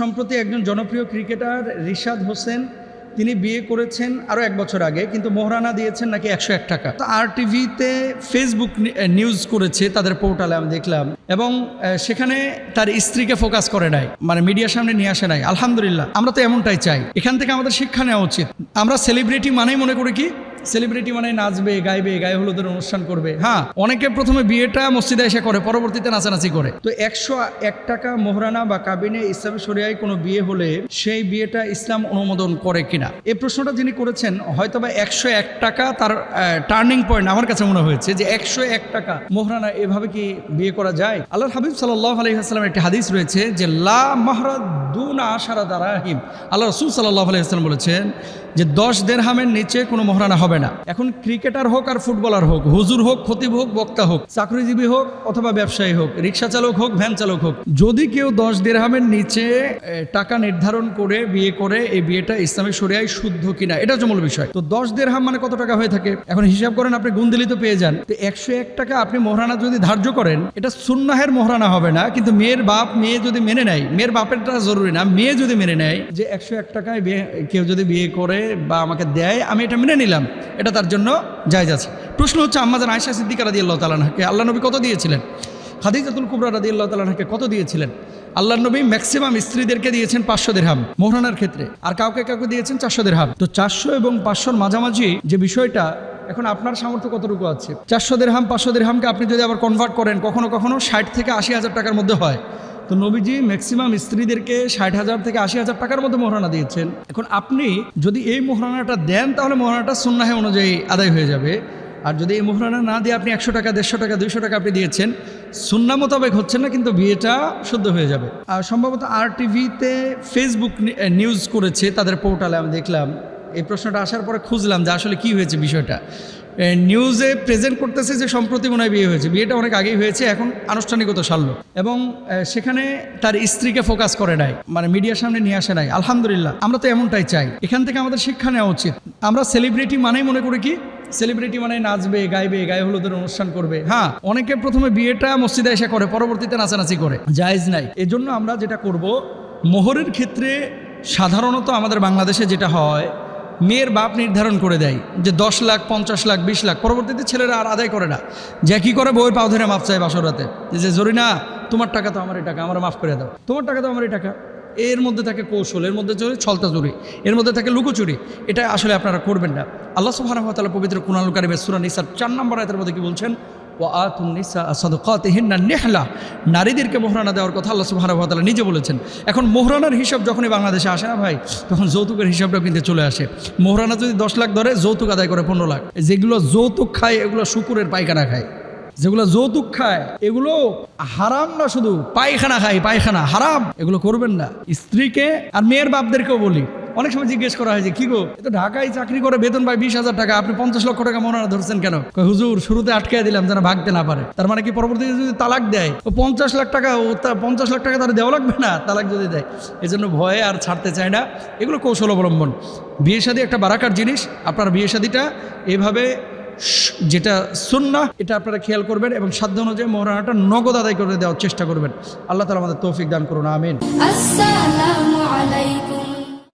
সম্প্রতি একজন জনপ্রিয় ক্রিকেটার রিশাদ হোসেন, তিনি বিয়ে করেছেন আরও এক বছর আগে, কিন্তু মোহরানা দিয়েছেন নাকি একশো এক টাকা। আর টিভিতে ফেসবুক নিউজ করেছে, তাদের পোর্টালে আমি দেখলাম, এবং সেখানে তার স্ত্রীকে ফোকাস করে নাই মানে মিডিয়ার সামনে নিয়ে আসে নাই। আলহামদুলিল্লাহ, আমরা তো এমনটাই চাই। এখান থেকে আমাদের শিক্ষা নেওয়া উচিত। আমরা সেলিব্রিটি মানেই মনে করি কি সেলিব্রিটি মানে নাচবে, গাইবে, গায়ে হলুদের অনুষ্ঠান করবে। হ্যাঁ অনেকে প্রথমে বিয়েটা মসজিদে এসে করে, পরবর্তীতে নাচানাচি করে। তো একশো এক টাকা মোহরানা বা কাবিনে ইসলামী শরিয়ায় কোনো বিয়ে হলে সেই বিয়েটা ইসলাম অনুমোদন করে কিনা? এই প্রশ্নটা যিনি করেছেন হয়তো বা একশো এক টাকা তার টার্নিং পয়েন্ট আমার কাছে মনে হয়েছে যে একশো এক টাকা মোহরানা এভাবে কি বিয়ে করা যায়? আল্লাহ হাবিব সাল্লাহ আলহিহাস্লামের একটি হাদিস রয়েছে যে, লা মাহরা দুনা আশারা দারাহিম। আল্লাহ রসুল সাল্লাহ আলহিহাস্লাম বলেছেন যে, দশ দেড়হামের নিচে কোনো মহারানা হবে না। এখন ক্রিকেটার হোক আর ফুটবলার হোক, হুজুর হোক, খতিব হোক, বক্তা হোক, চাকরিজীবী হোক অথবা ব্যবসায়ী হোক, রিক্সা চালক হোক, ভ্যান চালক হোক, যদি কেউ দশ দেড়হামের নিচে টাকা নির্ধারণ করে, বিয়ে করে, এই বিয়েটা ইসলামের শরিয়ায় শুদ্ধ কিনা, এটা হচ্ছে মূল বিষয়। তো দশ দেড়হাম মানে কত টাকা হয়ে থাকে? এখন হিসাব করেন, আপনি গুন্দিলি তো পেয়ে যান। তো একশো এক টাকা আপনি মহারানা যদি ধার্য করেন, এটা সুন্নাহের মহারানা হবে না, কিন্তু মেয়ের বাপ, মেয়ে যদি মেনে নেয়, মেয়ের বাপেরটা জরুরি না, মেয়ে যদি মেনে নেয় যে একশো এক টাকায় কেউ যদি বিয়ে করে বা আমাকে দেয়, আমি এটা মেনে নিলাম। এটা তার জন্য জায়জ আছে। প্রশ্ন হচ্ছে আম্মাজান আয়সা সিদ্দিকা রাদি আল্লাহ তালানহাকে আল্লাহ নবী কত দিয়েছিলেন? খাদিজাতুল কুবরা রাদি আল্লাহ তালানহাকে কত দিয়েছিলেন? আল্লাহ নবী ম্যাক্সিমাম স্ত্রীদেরকে দিয়েছেন পাঁচশো দেড়হাম মোহরানার ক্ষেত্রে। আর কাউকে কাউকে দিয়েছেন চারশো দেড়হাম। তো চারশো এবং পাঁচশোর মাঝামাঝি যে বিষয়টা, এখন আপনার সামর্থ্য কতটুকু আছে? চারশো দেড়হাম, পাঁচশো দেড়হামকে আপনি যদি আবার কনভার্ট করেন, কখনো কখনো ষাট থেকে আশি হাজার টাকার মধ্যে হয়। তো নবীজি ম্যাক্সিমাম স্ত্রীদেরকে ষাট হাজার থেকে আশি হাজার টাকার মতো মোহরানা দিয়েছেন। এখন আপনি যদি এই মোহরানাটা দেন, তাহলে মোহরানাটা সুন্নাহে অনুযায়ী আদায় হয়ে যাবে। আর যদি এই মোহরানা না দিয়ে আপনি একশো টাকা, দেড়শো টাকা, দুইশো টাকা আপনি দিয়েছেন, সুন্না মোতাবেক হচ্ছে না, কিন্তু বিয়েটা শুদ্ধ হয়ে যাবে। আর সম্ভবত আর টিভিতে ফেসবুক নিউজ করেছে, তাদের পোর্টালে আমি দেখলাম। এই প্রশ্নটা আসার পরে খুঁজলাম যে আসলে কি হয়েছে বিষয়টা। নিউজে প্রেজেন্ট করতেছে যে সম্প্রতি মনে হয় বিয়ে হয়েছে। বিয়েটা অনেক আগেই হয়েছে, এখন আনুষ্ঠানিকতা সারল। এবং সেখানে তার স্ত্রীকে ফোকাস করে নাই মানে মিডিয়ার সামনে নিয়ে আসে নাই। আলহামদুলিল্লাহ, আমরা তো এমনটাই চাই। এখান থেকে আমাদের শিক্ষা নেওয়া উচিত। আমরা সেলিব্রিটি মানেই মনে করি কি? সেলিব্রিটি মানে নাচবে, গাইবে, গায়ে হলুদের অনুষ্ঠান করবে। হ্যাঁ অনেকে প্রথমে বিয়েটা মসজিদে এসে করে, পরবর্তীতে নাচানাচি করে। জায়েজ নাই। এজন্য আমরা যেটা করব, মোহরের ক্ষেত্রে সাধারণত আমাদের বাংলাদেশে যেটা হয় মেয়ের বাপ নির্ধারণ করে দেয় যে দশ লাখ, পঞ্চাশ লাখ, বিশ লাখ। পরবর্তীতে ছেলেরা আর আদায় করে না। যে কি করে? বউয়ের পাও ধরে মাপ চায় বাসরাতে যে জরিনা, তোমার টাকা তো আমার এই টাকা আমার মাফ করে দাও। তোমার টাকা তো আমার এই টাকা। এর মধ্যে থাকে কৌশল, এর মধ্যে চলে ছলতা চুরি, এর মধ্যে থাকে লুকোচুরি এটা আসলে আপনারা করবেন না। আল্লাহ সুবহানাহু ওয়া তাআলা পবিত্র কুরআনুল কারিমে সূরা নিসার চার নম্বর আয়াতের মধ্যে কি বলছেন? ও নেহলা। নারীদেরকে মোহরানা দেওয়ার কথা আল্লাহ ওয়া নিজে বলেছেন। এখন মোহরানার হিসাব যখনই বাংলাদেশে আসে না ভাই, তখন যৌতুকের হিসাবটা কিন্তু চলে আসে। মোহরানা যদি দশ লাখ ধরে, যৌতুক আদায় করে পনেরো লাখ। যেগুলো যৌতুক খায়, এগুলো শুকুরের পায়খানা খায়। যেগুলো যৌতুক খায়, এগুলো হারাম না শুধু, পায়খানা খায়, পায়খানা, হারাম। এগুলো করবেন না। স্ত্রীকে আর মেয়ের বাপদেরকেও বলি অনেক সময় জিজ্ঞেস করা হয় যে, কি গো? তো ঢাকায় চাকরি করে, বেতন পায় বিশ হাজার টাকা। আপনি পঞ্চাশ লক্ষ টাকা মনে ধরছেন কেন? হুজুর, শুরুতে আটকে দিলাম যেন ভাগতে না পারে। তার মানে কি পরবর্তীতে যদি তালাক দেয়, ও পঞ্চাশ লাখ টাকা, ও পঞ্চাশ লাখ টাকা তার দেওয়া লাগবে না? তালাক যদি দেয়। এই জন্য ভয়ে আর ছাড়তে চায় না। এগুলো কৌশল অবলম্বন। বিয়ে শাদী একটা বারাকার জিনিস। আপনার বিয়ে শাদীটা এভাবে যেটা সুন্না এটা আপনারা খেয়াল করবেন এবং সাধ্য অনুযায়ী মোহরানাটা নগদ আদায় করে দেওয়ার চেষ্টা করবেন। আল্লাহ তালা আমাদের তৌফিক দান করুন, আমিন। আসসালামু আলাইকুম।